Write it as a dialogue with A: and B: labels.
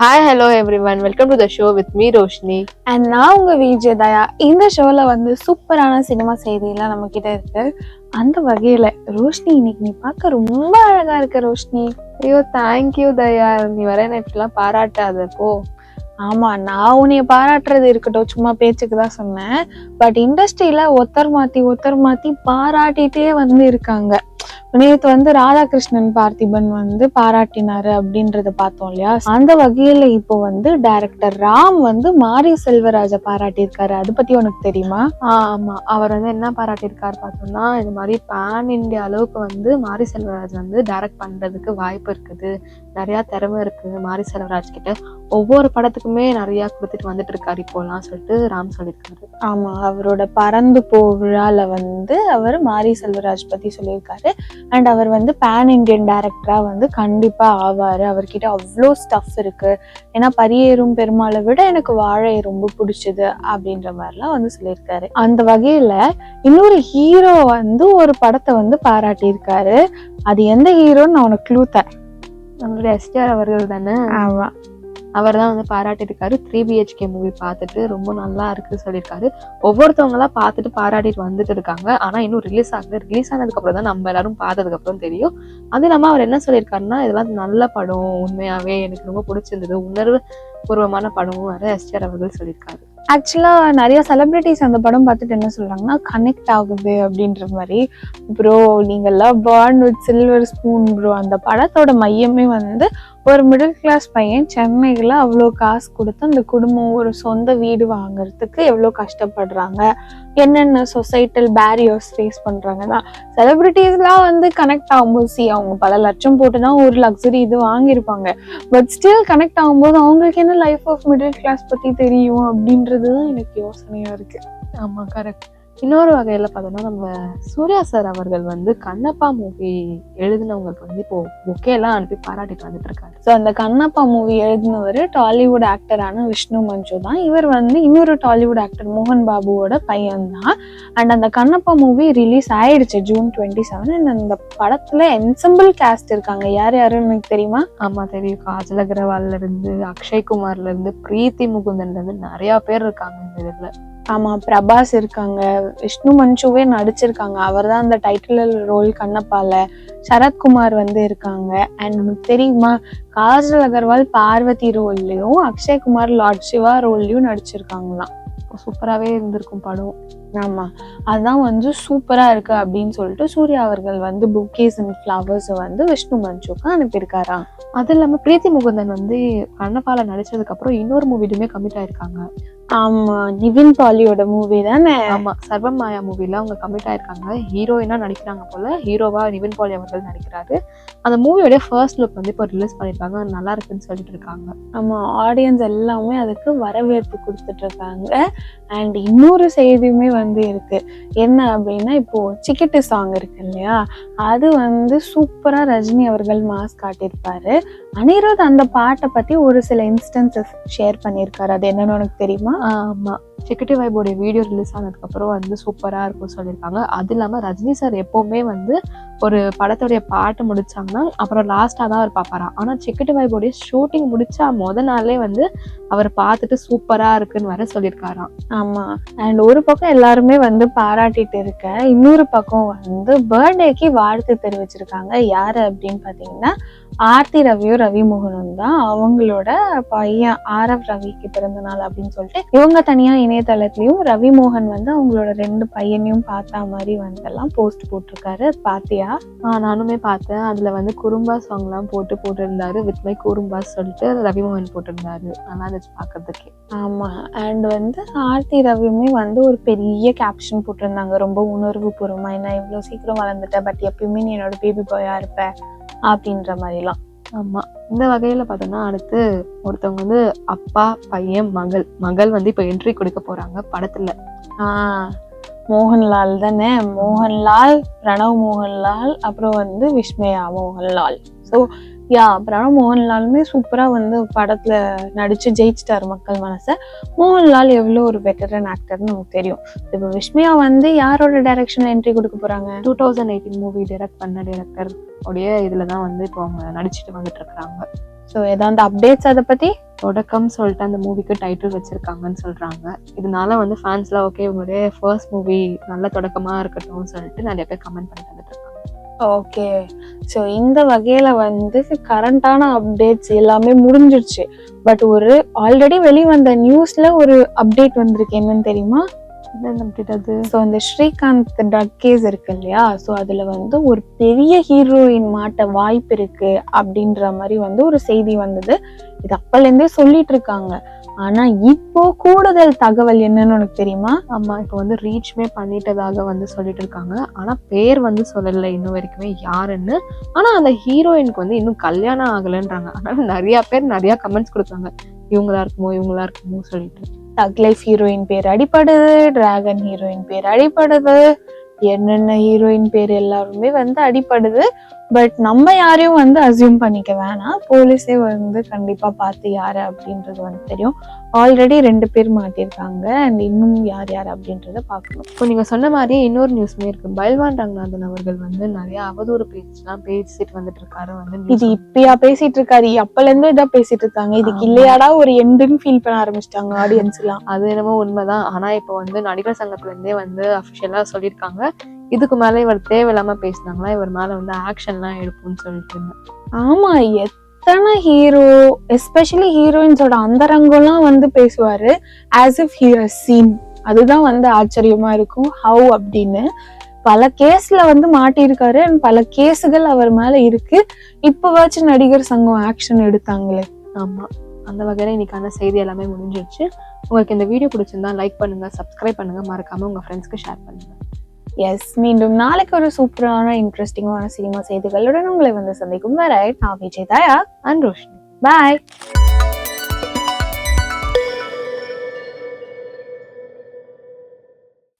A: Hi hello everyone welcome to the show with me Roshini
B: and நான் உங்க விஜய் தயா. இந்த ஷோல வந்து சூப்பரான சினிமா செய்தியெல்லாம் நம்ம கிட்ட இருக்கு. அந்த வகையில ரோஷினி இன்னைக்கு நீ பார்க்க ரொம்ப அழகா இருக்க ரோஷினி.
A: ஐயோ தேங்க்யூ தயா. நீ வர என்ன இப்படிலாம் பாராட்டாத போ.
B: ஆமா நான் உன்னைய பாராட்டுறது இருக்கட்டும். சும்மா பேச்சுக்கு தான் சொன்னேன். பட் இண்டஸ்ட்ரியில ஒருத்தர் மாத்தி ஒருத்தர் மாத்தி பாராட்டிட்டே வந்து இருக்காங்க. நேத்து வந்து ராதாகிருஷ்ணன் பார்த்திபன் வந்து பாராட்டினாரு அப்படின்றத பார்த்தோம் இல்லையா? அந்த வகையில இப்போ வந்து டைரக்டர் ராம் வந்து மாரி செல்வராஜ பாராட்டியிருக்காரு. அதை பத்தி உனக்கு தெரியுமா?
A: ஆமா. அவர் வந்து என்ன பாராட்டியிருக்காரு பார்த்தோம்னா இது மாதிரி பேன் இந்தியா அளவுக்கு வந்து மாரி செல்வராஜ் வந்து டைரக்ட் பண்றதுக்கு வாய்ப்பு இருக்குது. நிறைய திறமை இருக்கு மாரி செல்வராஜ் கிட்ட. ஒவ்வொரு படத்துக்குமே நிறைய கொடுத்துட்டு வந்துட்டு இருக்காரு இப்போலாம் சொல்லிட்டு ராம் சொல்லியிருக்காரு.
B: ஆமா அவரோட பறந்து போ விழால வந்து அவர் மாரி செல்வராஜ் பத்தி சொல்லியிருக்காரு. அண்ட் அவர் வந்து பேன் இந்தியன் டைரக்டரா வந்து கண்டிப்பா ஆவாரு. அவர்கிட்ட அவ்வளோ ஸ்டஃப் இருக்கு. ஏன்னா பரியேறும் பெருமாளை விட எனக்கு வாழை ரொம்ப பிடிச்சது அப்படின்ற மாதிரிலாம் வந்து சொல்லியிருக்காரு. அந்த வகையில இன்னொரு ஹீரோ வந்து ஒரு படத்தை வந்து பாராட்டியிருக்காரு. அது எந்த ஹீரோன்னு நான் உனக்கு க்ளூ தரேன்.
A: நம்மளுடைய எஸ்டிஆர் அவர்கள் தானே?
B: ஆமா.
A: அவர் தான் வந்து பாராட்டியிருக்காரு. த்ரீ பிஹெச்கே மூவி பார்த்துட்டு ரொம்ப நல்லா இருக்கு சொல்லியிருக்காரு. ஒவ்வொருத்தவங்களாம் பார்த்துட்டு பாராட்டிட்டு வந்துட்டு இருக்காங்க. ஆனால் இன்னும் ரிலீஸ் ஆகுது ரிலீஸ் ஆனதுக்கு அப்புறம் தான் நம்ம எல்லாரும் பார்த்ததுக்கு அப்புறம் தெரியும். அது இல்லாமல் அவர் என்ன சொல்லியிருக்காருன்னா இதெல்லாம் நல்ல படம். உண்மையாகவே எனக்கு ரொம்ப பிடிச்சிருந்தது. உணர்வு பூர்வமான படமும் வர எஸ்டிஆர் அவர்கள் சொல்லியிருக்காரு.
B: ஆக்சுவலாக நிறைய செலிப்ரிட்டிஸ் அந்த படம் பார்த்துட்டு என்ன சொல்கிறாங்கன்னா கனெக்ட் ஆகுது அப்படின்ற மாதிரி. ப்ரோ நீங்கள்லாம் born with silver spoon bro அந்த படத்தோட மையமே வந்து ஒரு மிடில் கிளாஸ் பையன் சென்னையில் அவ்வளோ காசு கொடுத்து அந்த குடும்பம் ஒரு சொந்த வீடு வாங்குறதுக்கு எவ்வளோ கஷ்டப்படுறாங்க. என்னென்ன சொசைட்டல் பேரியர்ஸ் ஃபேஸ் பண்ணுறாங்க தான் செலிபிரிட்டிஸ்லாம் வந்து கனெக்ட் ஆகும்போது சி அவங்க பல லட்சம் போட்டு தான் ஒரு லக்ஸரி இது வாங்கியிருப்பாங்க. பட் ஸ்டில் கனெக்ட் ஆகும்போது அவங்களுக்கு என்ன லைஃப் ஆஃப் மிடில் கிளாஸ் பற்றி தெரியும் அப்படின்றது தான் எனக்கு யோசனையாக இருக்குது
A: ஆமாம் கரெக்ட் இன்னொரு வகையில பார்த்தோம்னா நம்ம சூர்யா சார் அவர்கள் வந்து கண்ணப்பா மூவி எழுதினவங்களுக்கு வந்து இப்போ எல்லாம் அனுப்பி பாராட்டிட்டு வந்துட்டு இருக்காரு
B: ஸோ அந்த கண்ணப்பா மூவி எழுதினவர் டாலிவுட் ஆக்டரான விஷ்ணு மஞ்சு தான். இவர் வந்து இன்னொரு டாலிவுட் ஆக்டர் மோகன் பாபுவோட பையன் தான் அண்ட் அந்த கண்ணப்பா மூவி ரிலீஸ் ஆயிடுச்சு ஜூன் டுவெண்ட்டி செவன் அண்ட் அந்த படத்துல என்சம்பிள் கேஸ்ட் இருக்காங்க. யார் யாருன்னு எனக்கு தெரியுமா?
A: ஆமா தெரியும். காஜல் அகர்வால்ல இருந்து அக்ஷய் குமார்ல இருந்து பிரீத்தி முகுந்தன்ல இருந்து நிறைய பேர் இருக்காங்க இந்த இதுல.
B: ஆமா பிரபாஸ் இருக்காங்க. விஷ்ணு மஞ்சுவே நடிச்சிருக்காங்க. அவர் தான் அந்த டைட்டில் ரோல் கண்ணப்பால. சரத்குமார் வந்து இருக்காங்க. அண்ட் நமக்கு தெரியுமா காஜல் அகர்வால் பார்வதி ரோல்லையும் அக்ஷய்குமார் லார்ட் சிவா ரோல்லையும் நடிச்சிருக்காங்களாம்.
A: சூப்பராகவே இருந்திருக்கும் படம்.
B: ஆமாம் அதுதான் வந்து சூப்பராக இருக்கு அப்படின்னு சொல்லிட்டு சூர்யா அவர்கள் வந்து புக்கேஸ் அண்ட் ஃப்ளவர்ஸை வந்து விஷ்ணு மஞ்சுக்கு அனுப்பியிருக்காராம்
A: அது இல்லாமல் பிரீத்தி முகுந்தன் வந்து கண்ணப்பால நடிச்சதுக்கப்புறம் இன்னொரு மூவிலுமே கமிட் ஆயிருக்காங்க.
B: ஆமா நிவின் பாலியோட மூவி தானே?
A: ஆமா சர்வம் மாயா மூவில அவங்க கமிட் ஆயிருக்காங்க. ஹீரோயினா நடிக்கிறாங்க போல ஹீரோவா நிவின் பாலி அவர்கள் நடிக்கிறாரு. அந்த மூவியோட ஃபர்ஸ்ட் லுக் வந்து இப்போ ரிலீஸ் பண்ணிருக்காங்க நல்லா இருக்குன்னு சொல்லிட்டு இருக்காங்க.
B: ஆமா ஆடியன்ஸ் எல்லாமே அதுக்கு வரவேற்பு கொடுத்துட்டு இருக்காங்க. அண்ட் இன்னொரு செய்தியுமே வந்து இருக்கு. என்ன அப்படின்னா இப்போ சிக்கிட்டு சாங் இருக்கு இல்லையா? அது வந்து சூப்பரா ரஜினி அவர்கள் மாஸ் காட்டியிருப்பாரு. அனிருத் அந்த பாட்டை பத்தி ஒரு சில இன்ஸ்டன்சஸ் ஷேர் பண்ணியிருக்காரு. அது என்னன்னு உனக்கு தெரியுமா?
A: ஆமாம் செக்ரட்டரி வைபோடைய வீடியோ ரிலீஸ் ஆனதுக்கப்புறம் வந்து சூப்பராக இருக்கும்னு சொல்லியிருக்காங்க. அது இல்லாமல் ரஜினி சார் எப்போவுமே வந்து ஒரு படத்துடைய பாட்டு முடிச்சாங்கன்னா அப்புறம் லாஸ்டா தான் அவர் பார்ப்பாராம் ஆனால் செக்யூரிட்டி வைபோடைய ஷூட்டிங் முடிச்சா முத நாளே வந்து அவர் பார்த்துட்டு சூப்பரா இருக்குன்னு வர சொல்லியிருக்காராம்.
B: ஆமா. அண்ட் ஒரு பக்கம் எல்லாருமே வந்து பாராட்டிட்டு இருக்க இன்னொரு பக்கம் வந்து பர்த்டேக்கு வாழ்த்து தெரிவிச்சிருக்காங்க. யார் அப்படின்னு பார்த்தீங்கன்னா ஆர்த்தி ரவியும் ரவி மோகனும் தான். அவங்களோட பையன் ஆர் எஃப் ரவிக்கு பிறந்த நாள் அப்படின்னு சொல்லிட்டு இவங்க தனியா இணையதளத்திலயும் ரவி மோகன் வந்து அவங்களோட ரெண்டு பையனையும் பார்த்தா மாதிரி வந்து எல்லாம் போஸ்ட் போட்டிருக்காரு. பார்த்தியா பாத்தியா?
A: ஆஹ் நானுமே பார்த்தேன். அதுல வந்து குறும்பா சாங் எல்லாம் போட்டு போட்டிருந்தாரு. வித் மை குறும்பாஸ் சொல்லிட்டு ரவிமோகன் போட்டிருந்தாரு. நல்லா இருந்துச்சு பாக்குறதுக்கே
B: ஆமா. அண்ட் வந்து ஆர்த்தி ரவியுமே வந்து ஒரு பெரிய கேப்ஷன் போட்டிருந்தாங்க. ரொம்ப உணர்வு பூர்வமா நான் இவ்வளவு சீக்கிரம் வளர்ந்துட்டேன் பட் எப்பயுமே நீ என்னோட பேபி பாயா இருப்ப. அப்படின்ற மாதிரிலாம்.
A: ஆமா. இந்த வகையில பார்த்தோம்னா அடுத்து ஒருத்தவங்க வந்து அப்பா பையன் மகள். மகள் வந்து இப்போ என்ட்ரி கொடுக்க போறாங்க படத்துல.
B: ஆஹ் மோகன்லால் தானே? மோகன்லால் பிரணவ் மோகன்லால் அப்புறம் வந்து விஸ்மயா மோகன்லால். ஸோ யா பிரணவ் மோகன்லாலுமே சூப்பரா வந்து படத்துல நடிச்சு ஜெயிச்சிட்டாரு மக்கள் மனசை. மோகன்லால் எவ்வளோ ஒரு வெட்டரன் ஆக்டர்னு நமக்கு தெரியும். இப்போ விஸ்மயா வந்து யாரோட டைரக்ஷன்ல என்ட்ரி கொடுக்க போறாங்க?
A: Two thousand eighteen movie direct பண்ண டைரக்டர் உடைய இதுல தான் வந்து இப்போ அவங்க நடிச்சிட்டு வந்துட்டு இருக்காங்க.
B: ஸோ ஏதாவது அப்டேட்ஸ் அதை பத்தி?
A: தொடக்கம் சொல்லிட்டு அந்த மூவிக்கு டைட்டில் வச்சிருக்காங்கன்னு சொல்கிறாங்க இதனால வந்து ஃபேன்ஸ்லாம் ஓகே இவங்களுடைய ஃபர்ஸ்ட் மூவி நல்ல தொடக்கமா இருக்கட்டும் சொல்லிட்டு நிறைய பேர் கமெண்ட் பண்ணிட்டு
B: ஓகே ஸோ இந்த வகையில் வந்து கரண்டான அப்டேட்ஸ் எல்லாமே முடிஞ்சிருச்சு. பட் ஒரு ஆல்ரெடி வெளிவந்த நியூஸில் ஒரு அப்டேட் வந்திருக்கு என்னன்னு தெரியுமா?
A: அது.
B: ஸோ இந்த ஸ்ரீகாந்த் டக் கேஸ் இருக்கு இல்லையா? ஸோ அதுல வந்து ஒரு பெரிய ஹீரோயின் மாட்ட வாய்ப்பு இருக்கு அப்படின்ற மாதிரி வந்து ஒரு செய்தி வந்தது. இது அப்பலேருந்தே சொல்லிட்டு இருக்காங்க. ஆனா இப்போ கூடுதல் தகவல் என்னன்னு உனக்கு தெரியுமா?
A: ஆமா இப்போ வந்து ரீச்மே பண்ணிட்டதாக வந்து சொல்லிட்டு இருக்காங்க. ஆனா பேர் வந்து சொல்லல இன்னும் வரைக்குமே யாருன்னு. ஆனா அந்த ஹீரோயினுக்கு வந்து இன்னும் கல்யாணம் ஆகலைன்றாங்க. அதனால நிறைய பேர் நிறைய கமெண்ட்ஸ் கொடுத்தாங்க. இவங்களா இருக்குமோ இவங்களா இருக்குமோ சொல்லிட்டு.
B: தக் லைஃப் ஹீரோயின் பேர் அடிப்படுது டிராகன் ஹீரோயின் பேர் அடிப்படுது என்னென்ன ஹீரோயின் பேர் எல்லாருமே வந்து அடிப்படுது பட் நம்ம யாரையும் வந்து அசியூம் பண்ணிக்க வேணாம். போலீஸே வந்து கண்டிப்பா பார்த்து யாரு அப்படின்றது வந்து தெரியும். ஆல்ரெடி ரெண்டு பேர் மாட்டியிருக்காங்க அண்ட் இன்னும் யார் யார் அப்படின்றத பார்க்கணும்.
A: இப்போ நீங்க சொன்ன மாதிரியே இன்னொரு நியூஸ்மே இருக்கு. பல்வான் ரங்கநாதன் அவர்கள் வந்து நிறைய அவதூறு பேச்சுலாம் பேசிட்டு வந்துட்டு இருக்காரு வந்து
B: இது இப்பயா பேசிட்டு இருக்காரு. அப்பல இருந்து இதான் பேசிட்டு இருக்காங்க. இதுக்கு. இல்லையாடா ஒரு எண்டுன்னு ஃபீல் பண்ண ஆரம்பிச்சிட்டாங்க ஆடியன்ஸ் எல்லாம்
A: அது என்னமோ உண்மைதான். ஆனா இப்போ வந்து நடிகர் சங்கத்துல இருந்தே வந்து அஃபிஷியலா சொல்லியிருக்காங்க. இதுக்கு மேல இவர் தேவையில்லாம பேசினாங்களா? இவர் மேல வந்து ஆக்ஷன்லாம் எடுப்போம்னு சொல்லிட்டு இருந்தேன்
B: ஆமா எத்தனை ஹீரோ எஸ்பெஷலி ஹீரோயின்ஸோட அந்தரங்கம்லாம் வந்து பேசுவாரு. ஆஸ் இஃப் ஹீரோ சீன் அதுதான் வந்து ஆச்சரியமா இருக்கும். ஹவு அப்படின்னு. பல கேஸ்ல வந்து மாட்டியிருக்காரு. அண்ட் பல கேஸுகள் அவர் மேல இருக்கு. இப்பவாச்சும் நடிகர் சங்கம் ஆக்ஷன் எடுத்தாங்களே.
A: ஆமா. அந்த வகையில இன்னைக்கான செய்தி எல்லாமே முடிஞ்சிருச்சு. உங்களுக்கு இந்த வீடியோ பிடிச்சிருந்தா லைக் பண்ணுங்க சப்ஸ்கிரைப் பண்ணுங்க. மறக்காம உங்க ஃப்ரெண்ட்ஸ்க்கு ஷேர் பண்ணுங்க.
B: எஸ் மீண்டும் நாளைக்கு ஒரு சூப்பரான இன்ட்ரெஸ்டிங்கான சினிமா செய்திகளுடன் உங்களை வந்து சந்திக்கும். வரை நான் விஜய் தயா
A: அண்ட் ரோஷினி
B: பாய்